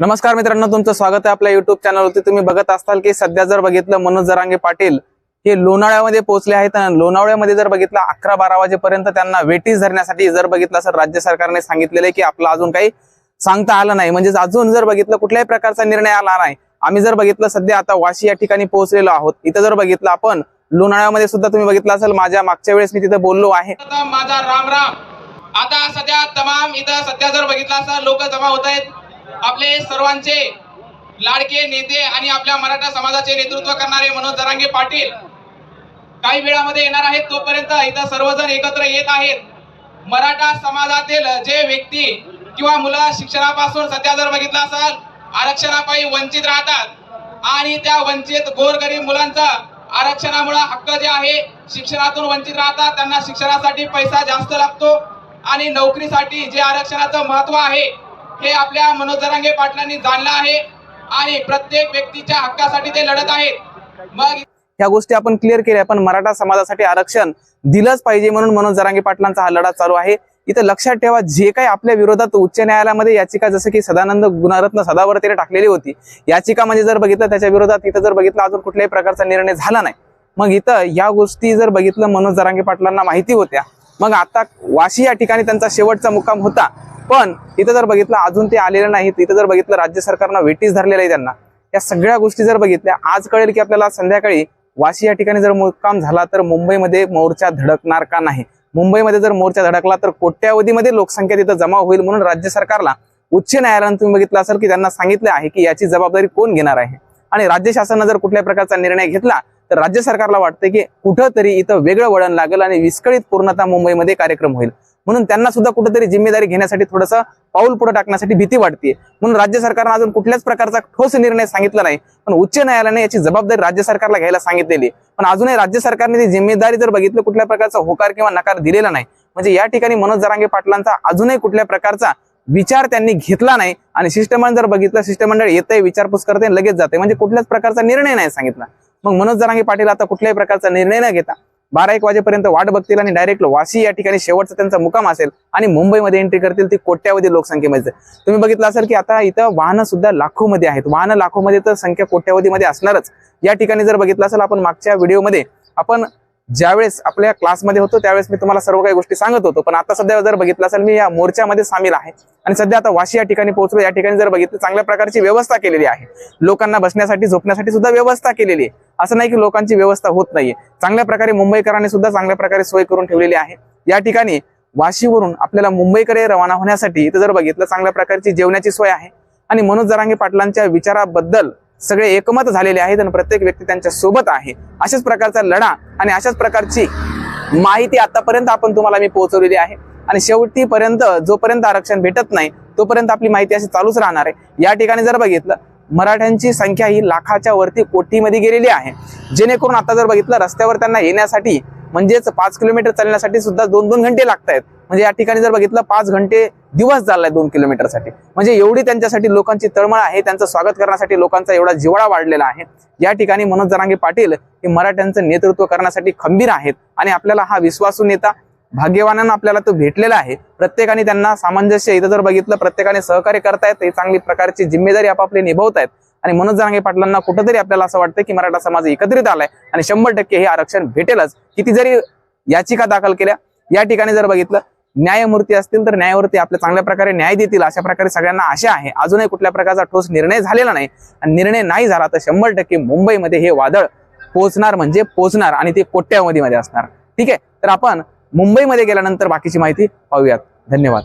नमस्कार मित्रांनो तुमचं स्वागत आहे आपल्या युट्यूब चॅनलवरती तुम्ही बघत असाल की सध्या जर बघितलं मनोज जरांगे पाटील हे लोणावळ्यामध्ये पोहोचले आहेत लोणावळ्यामध्ये जर बघितलं अकरा बारा वाजेपर्यंत त्यांना वेटीस धरण्यासाठी जर बघितलं सर राज्य सरकारने सांगितलेलं आहे की आपलं अजून काही सांगता आलं नाही. म्हणजेच अजून जर बघितलं कुठल्याही प्रकारचा निर्णय आला नाही आम्ही जर बघितलं सध्या आता वाशी या ठिकाणी पोहोचलेलो आहोत. इथं जर बघितलं आपण लोणावळ्यामध्ये सुद्धा तुम्ही बघितलं असेल माझ्या मागच्या वेळेस मी तिथे बोललो आहे. माझा राम राम. आता सध्या तमाम इथं सध्या जर बघितलं असं लोक जमा होत आहेत. आपले सर्वांचे लाडके नेते आणि आपल्या मराठा समाजाचे नेतृत्व करणारे मनोज जरांगे पाटील काही वेळामध्ये येणार आहेत. तोपर्यंत इथं सर्वजण एकत्र येत आहेत. मराठा समाजातील जे व्यक्ती किंवा मुलं शिक्षणापासून सध्या जर बघितलं असाल आरक्षणापायी वंचित राहतात. आणि त्या वंचित गोरगरीब मुलांचा आरक्षणामुळे हक्क जे आहे शिक्षणातून वंचित राहतात. त्यांना शिक्षणासाठी पैसा जास्त लागतो. आणि नोकरीसाठी जे आरक्षणाचं महत्त्व आहे हे आपल्या मनोज जरांगे पाटलांनी जाणलं आहे आणि प्रत्येक व्यक्तीच्या हक्कासाठी ते लढत आहेत. मग ह्या गोष्टी आपण क्लिअर केल्या पण मराठा समाजासाठी आरक्षण दिलंच पाहिजे म्हणून मनोज जरांगे पाटलांचा हा लढा चालू आहे. इथं लक्षात ठेवा जे काही आपल्या विरोधात उच्च न्यायालयामध्ये याचिका जसं की सदानंद गुणारत्न सदावर्तीने टाकलेली होती. याचिका म्हणजे जर बघितलं त्याच्या विरोधात इथं जर बघितलं अजून कुठल्याही प्रकारचा निर्णय झाला नाही. मग इथं या गोष्टी जर बघितलं मनोज जरांगे पाटलांना माहिती होत्या. मग आता वाशी या ठिकाणी त्यांचा शेवटचा मुक्काम होता. पण इथं जर बघितलं अजून ते आलेले नाहीत इथं जर बघितलं राज्य सरकारनं वेटीस धरलेलं आहे त्यांना. या सगळ्या गोष्टी जर बघितल्या आज कळेल की आपल्याला संध्याकाळी वाशी या ठिकाणी जर मुक्काम झाला तर मुंबईमध्ये मोर्चा धडकणार का नाही? मुंबईमध्ये जर मोर्चा धडकला तर कोट्यावधीमध्ये लोकसंख्या तिथं जमा होईल म्हणून राज्य सरकारला उच्च न्यायालयानं तुम्ही बघितलं असेल की त्यांना सांगितलं आहे की याची जबाबदारी कोण घेणार आहे? आणि राज्य शासनानं जर कुठल्या प्रकारचा निर्णय घेतला तर राज्य सरकारला वाटतं की कुठंतरी इथं वेगळं वळण लागेल आणि विस्कळीत पूर्णता मुंबईमध्ये कार्यक्रम होईल. म्हणून त्यांना सुद्धा कुठेतरी जिम्मेदारी घेण्यासाठी थोडंसं पाऊल पुढे टाकण्यासाठी भीती वाटते म्हणून राज्य सरकारनं अजून कुठल्याच प्रकारचा ठोस निर्णय सांगितला नाही. पण उच्च न्यायालयाने याची जबाबदारी राज्य सरकारला घ्यायला सांगितलेली. पण अजूनही राज्य सरकारने ती जिम्मेदारी जर बघितलं कुठल्या प्रकारचा होकार किंवा नकार दिलेला नाही. म्हणजे या ठिकाणी मनोज जरांगे पाटलांचा अजूनही कुठल्या प्रकारचा विचार त्यांनी घेतला नाही. आणि शिष्टमंडळ जर बघितलं शिष्टमंडळ येतंय विचारपूस करते आणि लगेच जाते म्हणजे कुठल्याच प्रकारचा निर्णय नाही सांगितला. मग मनोज जरांगे पाटील आता कुठल्याही प्रकारचा निर्णय न घेता बारा एक वाजेपर्यंत वाट बघतील आणि डायरेक्ट वाशी या ठिकाणी शेवटचा त्यांचा मुकाम असेल आणि मुंबईमध्ये एंट्री करतील ती कोट्यावधी लोकसंख्येमध्ये. तुम्ही बघितलं असेल की आता इथं वाहनं सुद्धा लाखोमध्ये आहेत. वाहनं लाखोमध्ये तर संख्या कोट्यावधीमध्ये असणारच. या ठिकाणी जर बघितलं असेल आपण मागच्या व्हिडिओमध्ये आपण ज्यावेळेस आपल्या क्लासमध्ये होतो त्यावेळेस मी तुम्हाला सर्व काही गोष्टी सांगत होतो. पण आता सध्या जर बघितलं असेल मी या मोर्चामध्ये सामील आहे. आणि सध्या आता वाशी या ठिकाणी पोहोचलो या ठिकाणी जर बघितलं चांगल्या प्रकारची व्यवस्था केलेली आहे. लोकांना बसण्यासाठी झोपण्यासाठी सुद्धा व्यवस्था केलेली आहे. असं नाही की लोकांची व्यवस्था होत नाहीये. चांगल्या प्रकारे मुंबईकरांनी सुद्धा चांगल्या प्रकारे सोय करून ठेवलेली आहे. या ठिकाणी वाशीवरून आपल्याला मुंबईकडे रवाना होण्यासाठी इथं जर बघितलं चांगल्या प्रकारची जेवणाची सोय आहे. आणि मनोज जरांगे पाटलांच्या विचाराबद्दल सगळे एकमत झालेले आहेत आणि प्रत्येक व्यक्ती त्यांच्यासोबत आहे. अशाच प्रकारचा लढा आणि अशाच प्रकारची माहिती आतापर्यंत आपण तुम्हाला मी पोहोचवलेली आहे. आणि शेवटीपर्यंत जोपर्यंत आरक्षण भेटत नाही तोपर्यंत आपली माहिती अशी चालूच राहणार आहे. या ठिकाणी जर बघितलं मराठ्यांची संख्या ही लाखाच्या वरती कोटीमध्ये गेलेली आहे. जेणेकरून आता जर बघितलं रस्त्यावर त्यांना येण्यासाठी म्हणजेच पाच किलोमीटर चालण्यासाठी सुद्धा दोन दोन घंटे लागत आहेत म्हणजे या ठिकाणी जर बघितलं पाच घंटे दिवस चाललाय दोन किलोमीटरसाठी म्हणजे एवढी त्यांच्यासाठी लोकांची तळमळ आहे त्यांचं स्वागत करण्यासाठी लोकांचा एवढा जिवाळा वाढलेला आहे. या ठिकाणी मनोज जरांगे पाटील हे मराठ्यांचं नेतृत्व करण्यासाठी खंबीर आहेत आणि आपल्याला हा विश्वासू नेता भाग्यवानांना आपल्याला तो भेटलेला आहे. प्रत्येकाने त्यांना सामंजस्य इथं जर बघितलं प्रत्येकाने सहकार्य करतायत हे चांगली प्रकारची जिम्मेदारी आपापली निभवतायत. आणि मनोज जरांगे पाटलांना कुठंतरी आपल्याला असं वाटतं की मराठा समाज एकत्रित आलाय आणि शंभर टक्के हे आरक्षण भेटेलच. किती जरी याचिका दाखल केल्या या ठिकाणी जर बघितलं न्यायमूर्ती असतील तर न्यायमूर्ती आपल्या चांगल्या प्रकारे न्याय देतील अशा प्रकारे सगळ्यांना आशा आहे. अजूनही कुठल्या प्रकारचा ठोस निर्णय झालेला नाही. आणि निर्णय नाही झाला तर शंभर टक्के मुंबईमध्ये हे वादळ पोचणार म्हणजे पोचणार आणि ते कोट्यावधीमध्ये असणार. ठीक आहे? तर आपण मुंबईमध्ये गेल्यानंतर बाकीची माहिती पाहूयात. धन्यवाद.